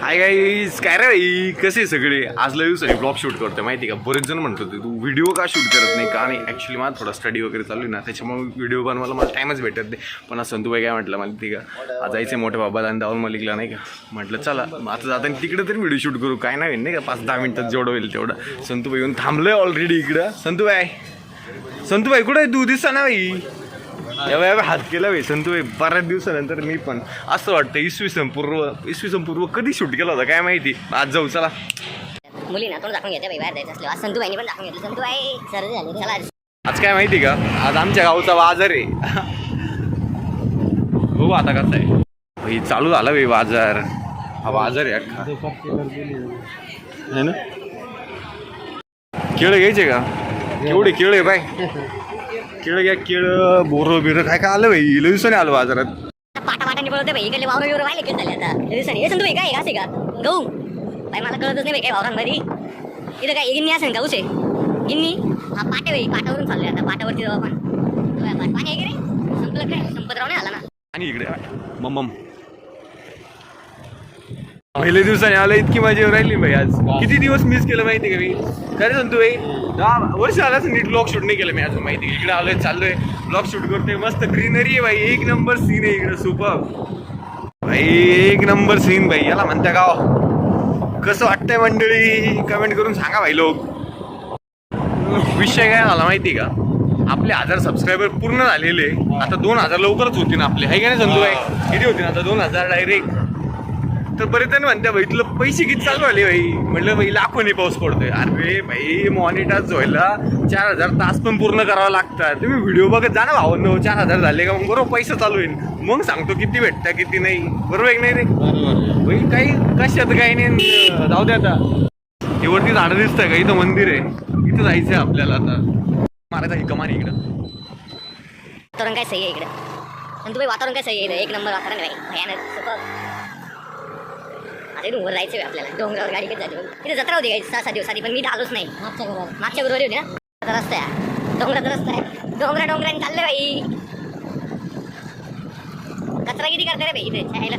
Hi guys काय रे भाई कसे सगळे? आज लय आहे ब्लॉग शूट करतोय. माहिती का? बरेच जण म्हणत होते तू व्हिडिओ का शूट करत नाही? का नाही ॲक्च्युली मला थोडा स्टडी वगैरे चालू आहे ना त्याच्यामुळे व्हिडिओ बनवायला मला टाईमच भेटत नाही. पण आज संतूबाई काय म्हटलं मला ती का? आज जायचं मोठ्या बाबाला आणि दावल मलिकला नाही का? म्हटलं चला मग आता जाताना तिकडे तरी व्हिडिओ शूट करू. काय नाही नाही का? पाच दहा मिनिटात जेवढं होईल तेवढं. संतूबाई येऊन थांबलोय ऑलरेडी इकडं. संतूबाई संतूबाई कुठं आहे? तू दिसा ना बाई. एवढ्या हात केला बाई. संतूबाई बऱ्याच दिवसानंतर मी पण. असं वाटतं इसवी सन पूर्व इसवी सन पूर्व कधी शूट केला होता काय माहिती? आज जाऊ चला. मुलींना तोंड दाखवून घेते बाई बाहेर जायचं असलं. आज संतूबाईनी पण दाखवून घेतलं. संतूबाई सर्दी झाली. चला. आज. आज काय माहिती का? आज आमच्या गावचा बाजार आहे. हो आता कसा आहे. भाई चालू झाला भाई बाजार. हा बाजार आहे अख्खा. है ना? केळं घ्यायचे का? केवढे केळं आहे बाय केळं घ्या केळं बोरं बिरं काय काय आलं भाई लय दिवसाने आलं बाजारात. पाटा पाटाने पळवते बाई इकडे वावर बिवर व्हायला केलं झाले आता? दिवसांनी. हे संतूबाई काय असे का? गहू. बाई मला कळतच नाही काय वावरांमध्ये? इथं काय गिन्नी असेल का उसे? गिन्नी? हा पाटे बाई पाटावरून चाललोय आता पाटावरती जाऊ आपण. पाणी आहे की रे संपलं काय संपतराव नाही आला ना. आणि इकडे मम्मम पहिले दिवसाने आलं इतकी मजा येऊन राहिली भाई आज. किती दिवस मिस केलं माहिती का मी काय सांगतो भाई वर्ष आलाच नीट ब्लॉग शूट नाही केलं मी अजून माहिती इकडे आलोय चाललोय. ब्लॉग शूट करतोय मस्त ग्रीनरी आहे भाई एक नंबर सीन आहे इकडे सुपर भाई एक नंबर सीन भाई याला म्हणता गाव. कसं वाटतंय मंडळी? कमेंट करून सांगा भाई लोक. विषय काय झाला माहिती का? आपले हजार सबस्क्रायबर पूर्ण झालेले. आता दोन हजार लवकरच होतील आपले. आहे का नाही संतू भाई किती होतील आता? दोन हजार डायरेक्ट तर बरेच जण म्हणते भाई तुला पैसे किती चालू आले भाई? म्हटलं भाई लाखोनी पाऊस पडतोय. अरे भाई मॉनिटाईज व्हायला चार हजार तास पण पूर्ण करावं लागतात. तुम्ही व्हिडिओ बघत जा ना भावांनो. चार हजार झाले का मग बरोबर पैसा चालू होईल मग सांगतो किती भेटतं किती नाही. बरोबर आहे की नाही रे? भाई काही कशात काही नाही. जाऊ दे आता. हे वरती झाडं दिसतंय का? इथं मंदिर आहे. इथं जायचंय आपल्याला आता. मारायचा ही कमान आहे इकडं. वातावरण काय सही आहे इकडे? संतूबाई वातावरण काय सही आहे एक नंबर वातावरण आहे. भयानक. सुपर आता जायचं आहे आपल्याला. डोंगरावर गाडी कधी जत्रा होती सहा सात दिवसाची पण मी तर आलोच नाही. मागच्या गुरुवार मागच्या गुरुवारी होती ना? आता रस्ता आहे. डोंगराचा रस्ता आहे. डोंगरा डोंगराने चाललं बाई. कचरा किती करते रे बाई इथे छायला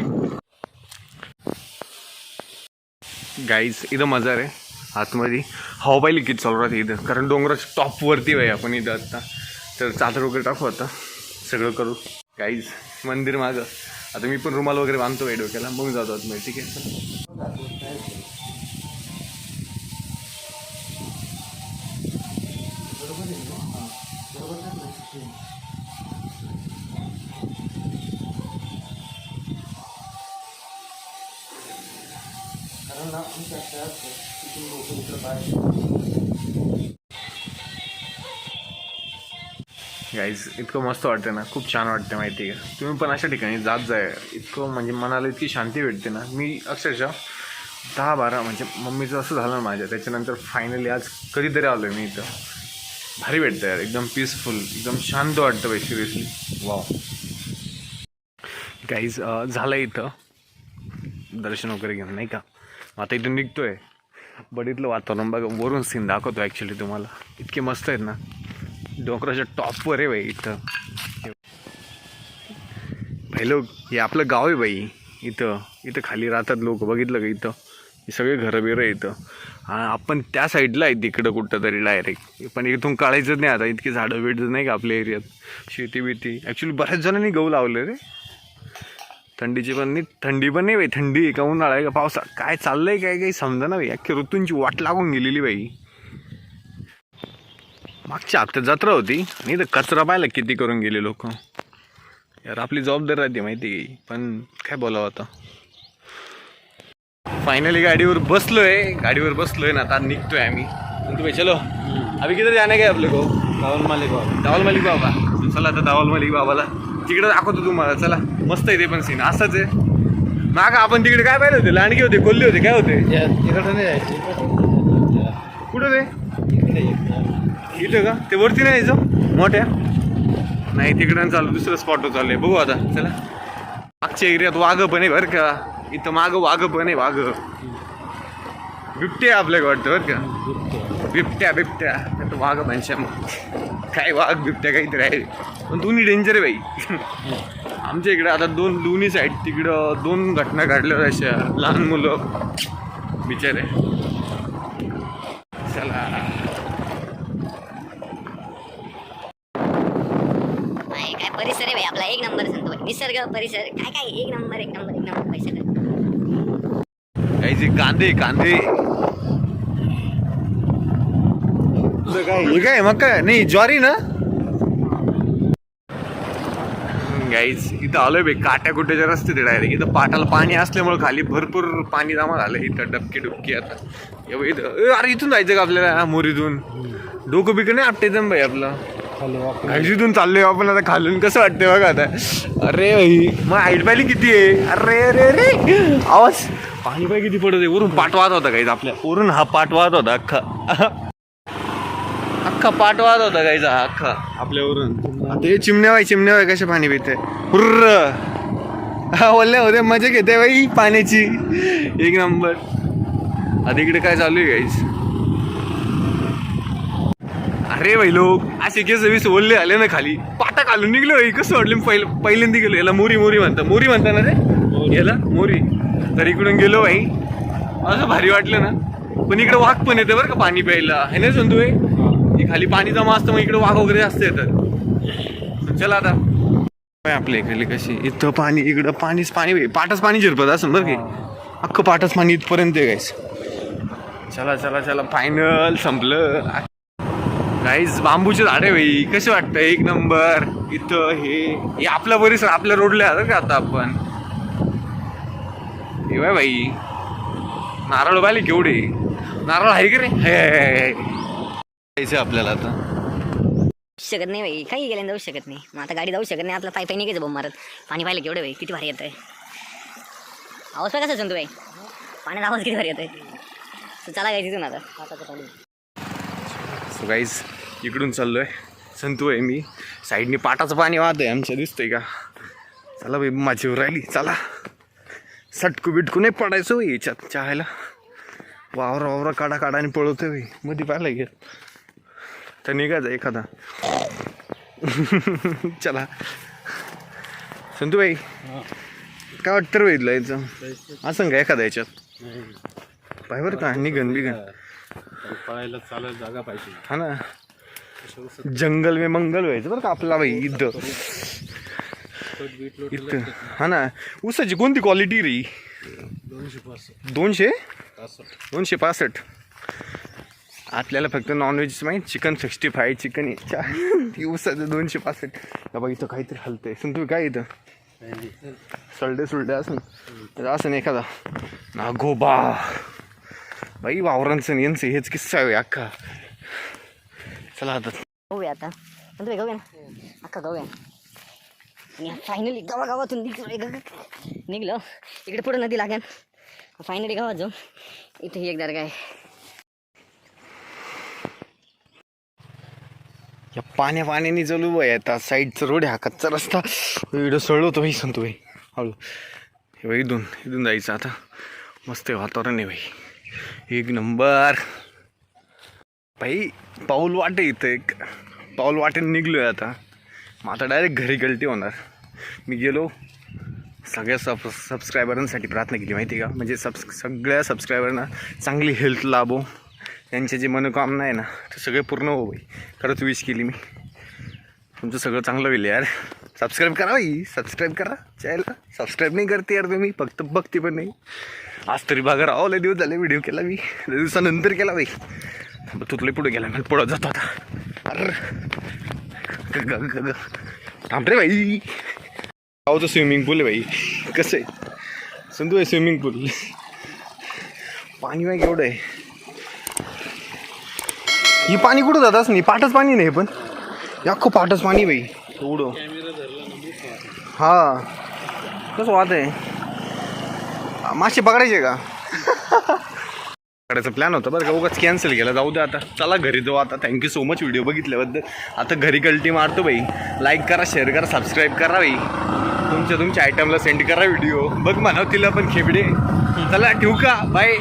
गाईज इथं मजा रे. आतमध्ये हवा पाहिली किती चालू राहते इथं. कारण डोंगराच्या टॉपवरती आहे आपण इथं आता. तर चादर वगैरे टाकू आता. सगळं करू. गाईज मंदिर मागं. आता मी पण रुमाल वगैरे बांधतो आहे डोक्याला मग जातो आतमध्ये ठीक आहे चला. गाईज इतकं मस्त वाटतं ना. खूप छान वाटते माहिती आहे का? तुम्ही पण अशा ठिकाणी जात जाय. इतकं म्हणजे मनाला इतकी शांती भेटते ना. मी अक्षरशः दहा बारा म्हणजे मम्मीचं असं झालं ना माझ्या. त्याच्यानंतर फायनली आज कधीतरी आलो आहे मी इथं. भारी भेटतं यार. एकदम पीसफुल एकदम शांत वाटतं बाई सिरियसली वाव गाईज झालं इथं. दर्शन वगैरे घेऊन नाही का? मग आता इथून निघतोय. बट इथलं वातावरण बघा वरून सीन दाखवतो ॲक्च्युली तुम्हाला. इतके मस्त आहेत ना. डोंगराच्या टॉपवर आहे बाई इथं. भाईलो हे आपलं गाव आहे बाई इथं. इथं खाली राहतात लोक बघितलं का इथं? हे सगळे घरं बिरं आहे इथं. आपण त्या साईडला आहे तिकडं कुठं तरी डायरेक्ट पण इथून काढायचं नाही आता इतकी झाडं बिडं नाही का आपल्या एरियात शेती बिती. ॲक्च्युली बऱ्याच जणांनी गहू लावले रे. थंडीची पण नाही थंडी पण नाही बाई थंडी का उन्हाळा आहे का पावसा काय चाललंय काय काही समजा ना बाई. अख्खी ऋतूंची वाट लागून गेलेली बाई. मागच्या हप्त्यात जत्रा होती. आणि इथं कचरा पाहिला किती करून गेले लोक. यार आपली जबाबदारी राहते माहिती आहे. पण काय बोलावं आता? फायनली गाडीवर बसलोय. गाडीवर बसलोय ना आता निघतोय आम्ही. तुम्ही चलो. अभी किधर जाने काय आपले को राहुल मालिक बाबा दावल मलिक बाबा. चला आता दावल मलिक बाबाला. तिकडे दाखवतो तुम्हाला. चला. मस्त आहे ते पण सीन असंच आहे. माग आपण तिकडे काय पाहिलं होते? लांडगे होते कोल्हे होते. काय होते? इकडं नाही जायचं. कुठं ते इकडे इथं का? ते वरती नाही यायचं? मोठ्या? नाही तिकडं चालू दुसरं स्पॉट चाललंय. बघू आता. चला. मागच्या एरियात वाघ पण आहे बरं का. इथं माग वाघ पण आहे वाघ. बिबटे आहे वाटतं बरं का. बिबट्या बिबट्या. आता वाघ माणशा काय वाघ बिबट्या काहीतरी आहे. पण दोन्ही डेंजर आहे बाई. आमच्या इकडे आता दोन दोन्ही साईड तिकडं दोन घटना घडल्या अशा. लहान मुलं. बिचारे चला नाही काय परिसर आहे भाई आपला एक नंबर भाई परिसर. काय काय एक नंबर एक नंबर एक नंबर पैसे कांदे कांदे. काय? मग काय? नाही ज्वारी ना? गाईज इथं आलोय बे काट्या कुट्याच्या रस्ते ते डायरेक्ट इथं पाटाला पाणी असल्यामुळे खाली भरपूर पाणी जमा झालं इथं डबके डुबके आता. इथं अरे इथून जायचं का आपल्याला? मोरीतून. डोकं बिकं नाही आपटायचं बाई आपलं. घायजीतून चाललोय आपण आता खालून कसं वाटतंय बघा आता. अरे भाई मग हाईट पाहिली किती आहे? अरे अरे अरे. आवाज. पाणी पाय किती पडत आहे? वरून पाठ वाहत होता काहीच आपल्या. वरून हा पाठ वाहत होता अख्खा. अख्खा पाठ वाहत होता काहीचा हा अख्खा. आपल्यावरून. आता हे चिमण्या बाई चिमण्या बाई कशा पाणी पिते? हुर्र. हा बोलले होते मजा घेते बाई पाण्याची. एक नंबर. आता इकडे काय चालू आहे गाईस अरे भाई लोक असे केस वीस ओल्ले आले ना खाली. पाटा घालून निघलो भाई. कसं वाटलं पहिलं पहिल्यांदा गेलो? याला मोरी मोरी म्हणता मोरी म्हणता ना रे याला? मोरी. तर इकडून गेलो भाई. असं भारी वाटलं ना. पण इकडे वाघ पण येते बरं का पाणी प्यायला. हे नाही सांगतो हे. खाली पाणी जमा असतं मग इकडे वाघ वगैरे जास्त येतात. चला आता. आपल्या इकडे कशी? इथं पाणी इकडं पाणीच पाणी पाटच पाणी झिरपत असं बरं की. अख्खं पाटच पाणी इथपर्यंत गायस चला चला चला. फायनल संपलं. गाईज बांबूचे झाडे भाई कसे वाटतं एक नंबर. इथं हे हे आपला परिसर आपल्या रोडला का आता आपण. हे बाय भाई नारळ बाले केवढे. नारळ आहे की रे. जायचं आपल्याला आता. शकत नाही भाई काही गेल्याने जाऊ शकत नाही. मग आता गाडी जाऊ शकत नाही. आपला पाय पाय निघायचं बोंब मारत. पाणी पाहिलं केवढं भाई किती भारी येत आहे आवाज काय कसा सांगतो भाई पाण्याचा आवाज किती भारी येत आहे चला काय तिथून आता. सो गाईज इकडून चाललोय. संतू आहे मी. साईडने पाटाचं पाणी वाहत आहे आमच्या दिसतंय का? चला बाई माझीवर राहिली. चला. सटकू बिटकू नाही पडायचं याच्यात चहायला. वावर वावर काढा काढा आणि पळवतोय बाई. मध्ये पाहिलं घे तर निघायचं एखादा. चला. संतू भाई काय वाटतं रे बाई तुला याचं? असं का एखादा याच्यात? पाय बरं का निघन बिघन पळायला चालायला जागा पाहिजे. हा ना. जंगल में मंगल व्हायचं बरं का आपला बाई इथं. इथं. हा ना ऊसाची कोणती क्वालिटी रे दोनशे? दोनशे पासष्ट. आपल्याला फक्त नॉनव्हेज माहीत चिकन सिक्स्टी फाय चिकन ती ऊसाचं दोनशे पासष्ट. बाबा इथं काहीतरी हलतंय. सुन तुम्ही काय इथं? सलडे सुलडे असं तर असं नाही एखादा. ना गोबा बाई वावरांचं यांचं हेच किस्सा आहे अख्खा. चला आता. गहूया आता. पण गहूया ना अख्खा गहूया आणि फायनली गावागावातून निघलो निघलो. इकडे पुढे नदी लागेल. फायनली गावात जाऊ. इथे ही एक दर्गा आहे. या पाण्या पाण्याने चालू बाई आता. साईडचा रोड आहे हा कच्चा रस्ता. इकडं सळवतो भाई सांगतो भाई हळू. हे इथून इथून जायचं आता. मस्त आहे वातावरण आहे भाई एक नंबर. भाई पाऊल वाटे इथं एक. पाऊल वाटेने निघलो आहे आता. मग आता डायरेक्ट घरी गलती होणार. मी गेलो. सगळ्या सब सबस्क्रायबरांसाठी प्रार्थना केली माहिती आहे का? म्हणजे सब सगळ्या सबस्क्रायबरना चांगली हेल्थ लाभो. त्यांचे जे मनोकामना आहे ना ते सगळे पूर्ण हो भाई. खरंच विश केली मी. तुमचं सगळं चांगलं होईल यार. सबस्क्राईब करा भाई. सबस्क्राईब करा. चायला सबस्क्राईब नाही करते यार तुम्ही. फक्त बघते पण नाही. आज तरी बघा राव. लय दिवस झाले व्हिडिओ केला मी. दिवसानंतर केला बाई तुतले पुढे गेला मला पुढं जातो आता. अर. ग ग ग थांब रे भाई गावचं स्विमिंग पूल आहे बाई. कसं आहे? संतू आहे स्विमिंग पूल पाणी बाई केवढं आहे? ही पाणी कुठं जात नाही? पाटच पाणी नाही पण. हे अख्खं पाटच पाणी बाई. एवढं. हा. कसं वाद आहे? मासे पकडायचे का? करायचा प्लॅन होता. बरं का उगाच कॅन्सल केला. जाऊ दे आता. चला घरी जाऊ आता. Thank you so much video बघितल्याबद्दल. आता घरी कल्टी मारतो बाई. लाईक करा शेअर करा सबस्क्राईब करा बाई. तुमच्या तुमच्या आयटमला सेंड करा व्हिडिओ बघ म्हणा तिला पण खेबडे चला ठेवू का? बाय